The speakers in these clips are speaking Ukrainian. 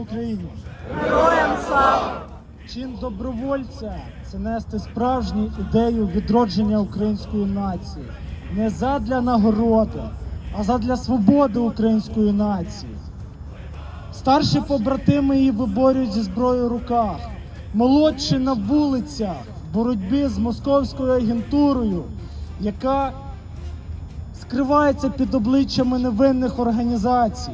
Україні! Героям слава! Чин добровольця це нести справжню ідею відродження української нації. Не задля нагороди, а задля свободи української нації. Старші побратими її виборюють зі зброєю в руках, молодші на вулицях в боротьбі з московською агентурою, яка скривається під обличчями невинних організацій.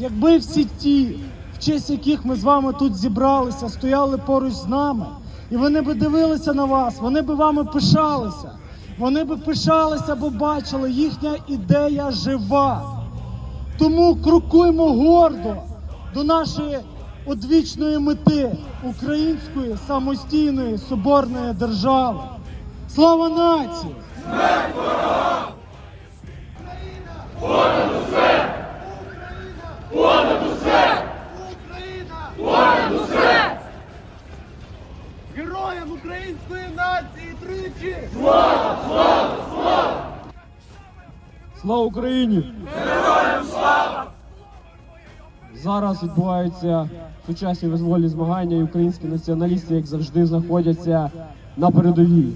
Якби всі ті, в честь яких ми з вами тут зібралися, стояли поруч з нами, і вони би дивилися на вас, вони би вами пишалися. Вони би пишалися, бо бачили, їхня ідея жива. Тому крокуємо гордо до нашої одвічної мети української самостійної соборної держави. Слава нації! Героям української нації тричі! Слава Україні! Героям слава! Зараз відбуваються сучасні визвольні змагання, і українські націоналісти, як завжди, знаходяться на передовій.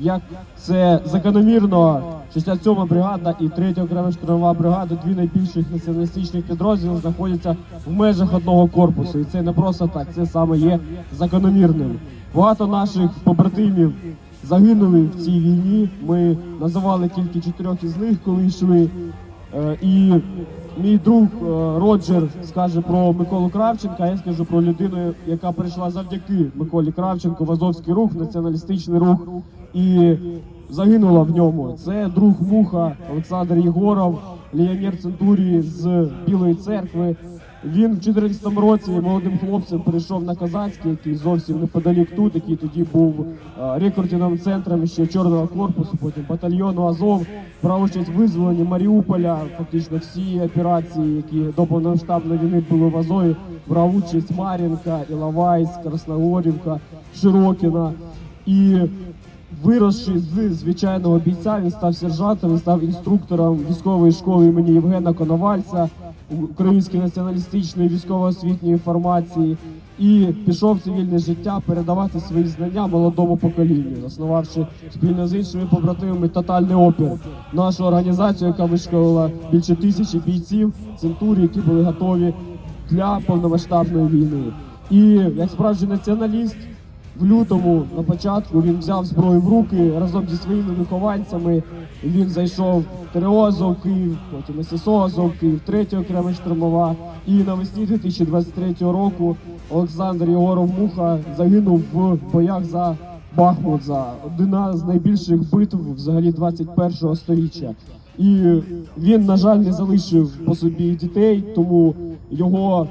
Як це закономірно, 67-ма бригада і 3 окрема штурмова бригада, дві найбільших націоналістичних підрозділи, знаходяться в межах одного корпусу. І це не просто так, це саме є закономірним. Багато наших побратимів загинули в цій війні. Ми називали тільки чотирьох із них, коли йшли. Е, І мій друг е, Роджер скаже про Миколу Кравченка. а Я скажу про людину, яка прийшла завдяки Миколі Кравченку в Азовський рух, націоналістичний рух і загинула в ньому. Це друг Муха Олександр Єгоров, легіонер Центурії з Білої церкви. Він в 14 році молодим хлопцем перейшов на Казацький, який зовсім неподалік тут, який тоді був е, рекордним центром ще чорного корпусу, потім батальйону Азов, брав участь в визволенні Маріуполя. Фактично всі операції, які до повномасштабної війни були в Азові, брав участь Мар'їнка, Іловайськ, Красногорівка, Широкіна. І Виросши з звичайного бійця, він став сержантом, він став інструктором військової школи імені Євгена Коновальця, української націоналістичної військово-освітньої формації, і пішов в цивільне життя передавати свої знання молодому поколінню, заснувавши спільно з іншими побратимами тотальний опір. Нашу організацію, яка вишколила більше тисячі бійців, центурі, які були готові для повномасштабної війни. І як справжній націоналіст. В лютому на початку він взяв зброю в руки разом зі своїми вихованцями. Він зайшов в ТРО Київ, потім ССО Київ, третя окрема штурмова. І навесні 2023 року Олександр Єгоров Муха загинув в боях за Бахмут за одна з найбільших битв взагалі 21-го сторіччя. І він, на жаль, не залишив по собі дітей, тому його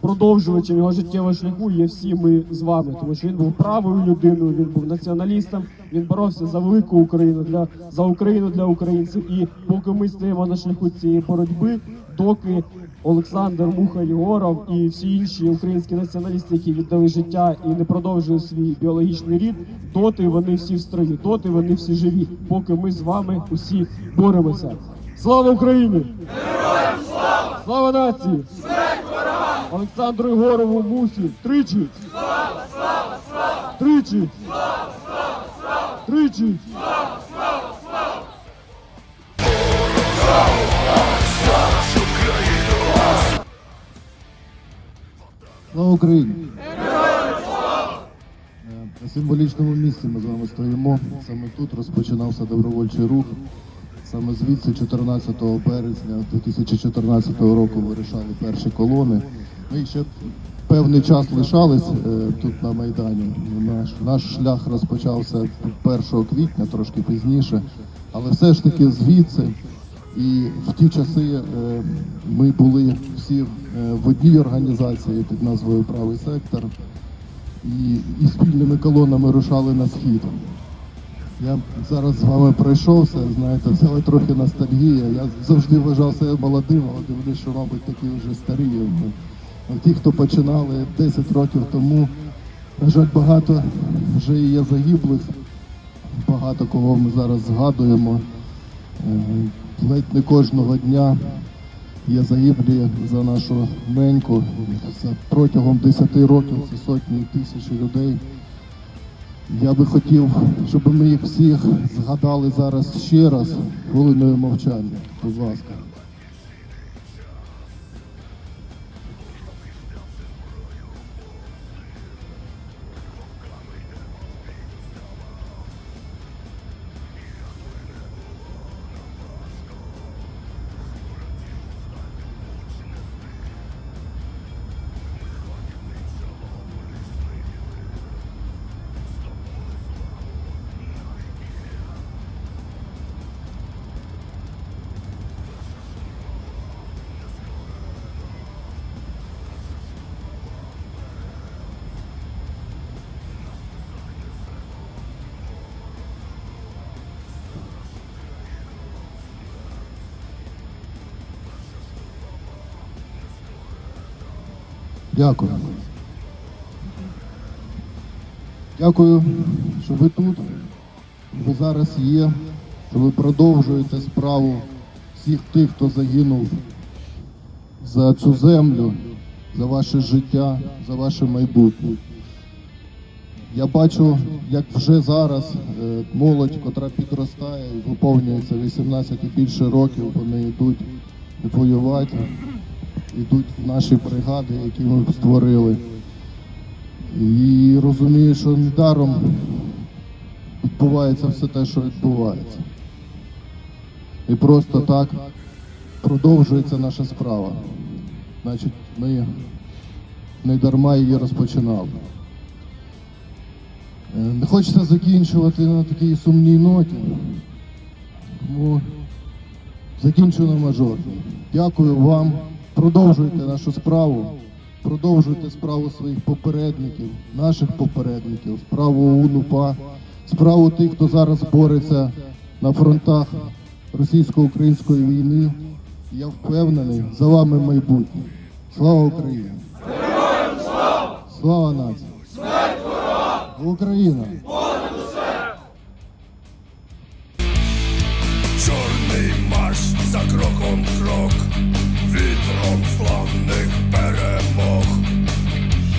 продовжувачем його життєвого шляху є всі ми з вами, тому що він був правою людиною, він був націоналістом, він боровся за велику Україну для за Україну для українців. І поки ми стоїмо на шляху цієї боротьби, доки Олександр Муха Єгоров і всі інші українські націоналісти, які віддали життя і не продовжують свій біологічний рід, доти вони всі в строї, доти вони всі живі. Поки ми з вами усі боремося. Слава Україні! Героям слава! Слава нації! Олександру Єгорову Мусі тричі. Слава, слава, слава! Тричі. Слава, слава, слава! Тричі. Слава Україні! Е, На символічному місці ми з вами стоїмо. Саме тут розпочинався добровольчий рух. Саме звідси, 14 березня 2014 року, вирішали перші колони. Ми ще певний час лишались е, тут на Майдані. Наш, наш шлях розпочався 1 квітня, трошки пізніше. Але все ж таки звідси і в ті часи е, ми були всі е, в одній організації під назвою Правий сектор і, і спільними колонами рушали на схід. Я зараз з вами пройшовся, знаєте, взяла трохи ностальгія. Я завжди вважав себе молодим, але дивлюсь, що, мабуть, такі вже старі. Ну, Ті, хто починали 10 років тому, на жаль, багато вже є загиблих, багато кого ми зараз згадуємо. Е, Ледь не кожного дня є загиблі за нашу неньку. Протягом 10 років це сотні тисячі людей. Я би хотів, щоб ми їх всіх згадали зараз ще раз хвилиною мовчання. Будь ласка. Дякую. Дякую, що ви тут. Ви зараз є, що ви продовжуєте справу всіх тих, хто загинув за цю землю, за ваше життя, за ваше майбутнє. Я бачу, як вже зараз е, молодь, котра підростає і виповнюється 18 і більше років, вони йдуть воювати, йдуть в наші бригади, які ми створили. І розумію, що недаром відбувається все те, що відбувається. І просто так продовжується наша справа. Значить, ми не дарма її розпочинали. Е, Не хочеться закінчувати на такій сумній ноті. Тому закінчую на мажорній. Дякую вам. Продовжуйте нашу справу. Продовжуйте справу своїх попередників, наших попередників, справу УНУПА, справу тих, хто зараз бореться на фронтах російсько-української війни. Я впевнений, за вами майбутнє. Слава Україні! Слава нації! Україна! Чорний марш за кроком крок, вітром славних перемог,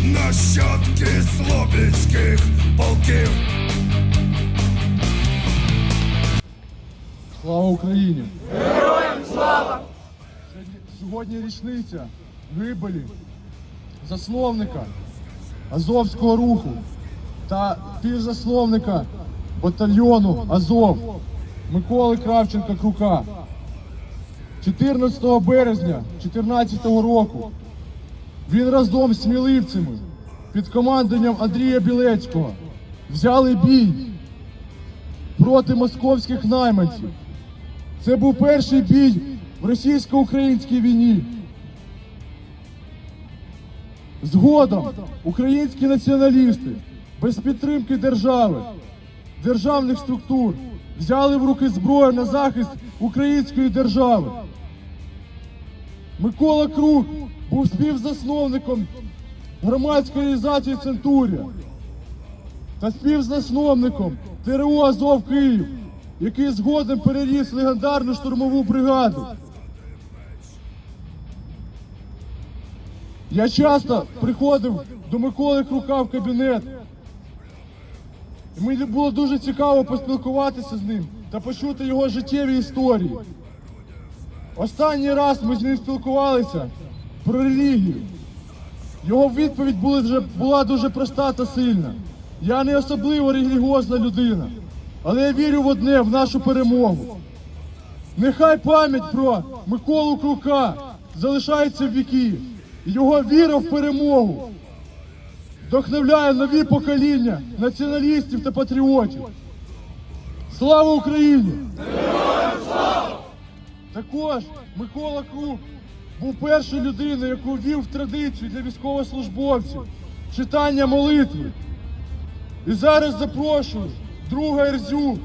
нащадки слобідських полків. Слава Україні! Героям слава! Сьогодні річниця гибелі засновника Азовського руху та півзасновника батальйону Азов Миколи Кравченка Крука. 14 березня 2014 року він разом з сміливцями під командуванням Андрія Білецького взяли бій проти московських найманців. Це був перший бій в російсько-українській війні. Згодом українські націоналісти без підтримки держави, державних структур взяли в руки зброю на захист української держави. Микола Крук був співзасновником громадської організації Центурія та співзасновником ТРО Азов Київ, який згодом переріс легендарну штурмову бригаду. Я часто приходив до Миколи Крука в кабінет. І мені було дуже цікаво поспілкуватися з ним та почути його життєві історії. Останній раз ми з ним спілкувалися про релігію. Його відповідь була, дуже проста та сильна. Я не особливо релігіозна людина, але я вірю в одне, в нашу перемогу. Нехай пам'ять про Миколу Крука залишається в віки. Його віра в перемогу вдохновляє нові покоління націоналістів та патріотів. Слава Україні! Також Микола Крук був першою людиною, яку ввів в традицію для військовослужбовців читання молитви. І зараз запрошую друга Ерзю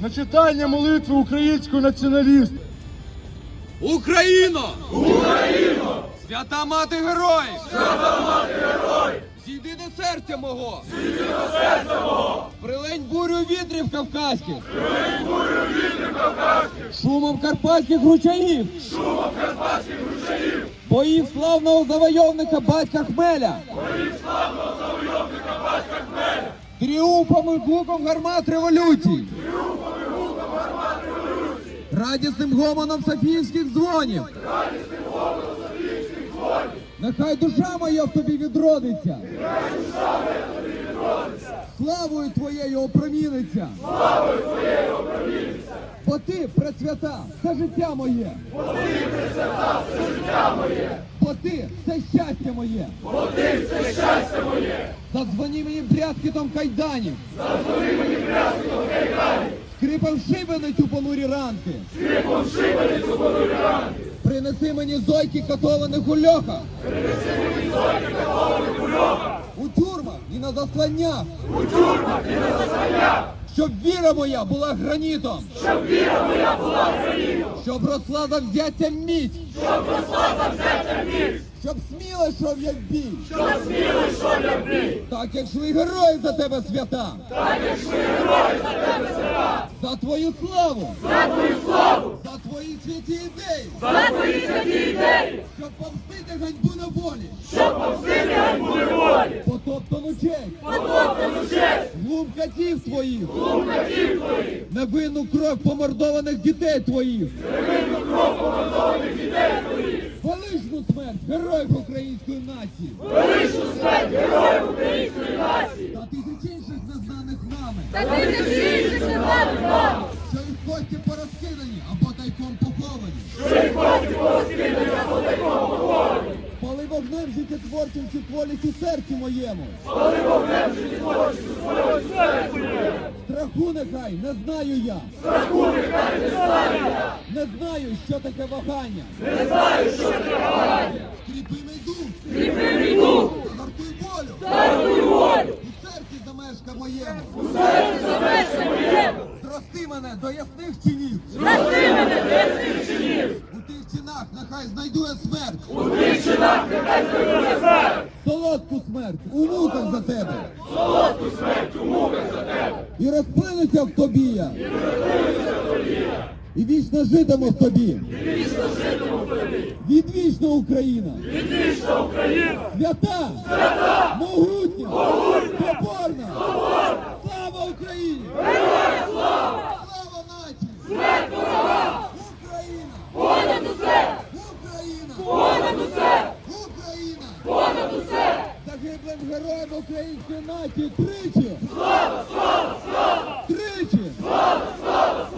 на читання молитви українського націоналіста. Україно! Україно! Свята мати героїв! Свята мати героїв! Зійди до серця мого! Зійди до серця мого! Прилень бурю вітрів кавказьких! Прилень бурю вітрів кавказьких! Шумом карпатських ручаїв! Шумом карпатських ручаїв! Боїв славного завойовника батька Хмеля! Боїв славного завойовника батька Хмеля! Тріумфом і гуком гармат революцій! Тріумфом і гуком гармат революцій! Радісним гомоном Софіївських дзвонів! Радісним гомоном Софіївських дзвонів! Нехай душа моя в тобі відродиться! Нехай душа моя в тобі відродиться! Славою твоєю опроміниться! Бо ти, пресвята, все життя моє. Бо ти, пресвята, все життя моє. Бо ти, це щастя моє. Бо ти, це щастя моє. Задзвоні мені брязкітом кайданів. Задзвони мені брязкітом кайданів. Скрипом шибениць у понурі ранки. Скрипом шибениць у понурі ранки. Принеси мені зойки катованих у льохах. Принеси мені зойки катованих у льохах. У тюрмах і на засланнях. У тюрмах і на засланнях. Щоб віра моя була гранітом. Щоб росла за взяттям міць. Щоб росла за взяттям міць. Щоб сміло йшов я в бій. Щоб сміло йшов я в бій. Так як шли герої за тебе свята. Так як шли герої за тебе свята. За твою славу. За твою славу. За твої святі ідеї. За твої святі ідеї. Щоб ганьбу на волі. Щоб помстити ганьбу на волі. Потоптану честь. Потоптану честь. Глум катів твоїх. Невинну кров помордованих дітей твоїх. Невинну кров помордованих дітей твоїх. Величну смерть героїв української нації. Величну смерть героїв української нації. Та тисяч інших незнаних нами. Та тисяч інших незнаних нами. Що їх кості порозкидані або тайком поховані. Що їх кості порозкидані або тайком поховані. Вогнем життєтворчим цю кволість у серці моєму. Страху нехай не знаю я. Страху нехай не знаю я. Не знаю, що таке вагання. Не знаю, що таке вагання. Скріпи мій дух. Скріпи мій дух. Загартуй волю. Загартуй волю. У серці замешка моєму. У серці Вічно житимо в тобі. Вічно житимо в тобі. Відвічна Україна. Відвічна Україна. Свята. Свята. Могутня. Могутня. Поборна. Поборна. Слава Україні. Героям слава. Слава нації. Смерть ворогам. Україна. Понад усе. Україна. Понад усе. Україна. Понад усе. Загиблим героям української нації тричі. Слава, слава, слава. Тричі. Слава, слава, слава.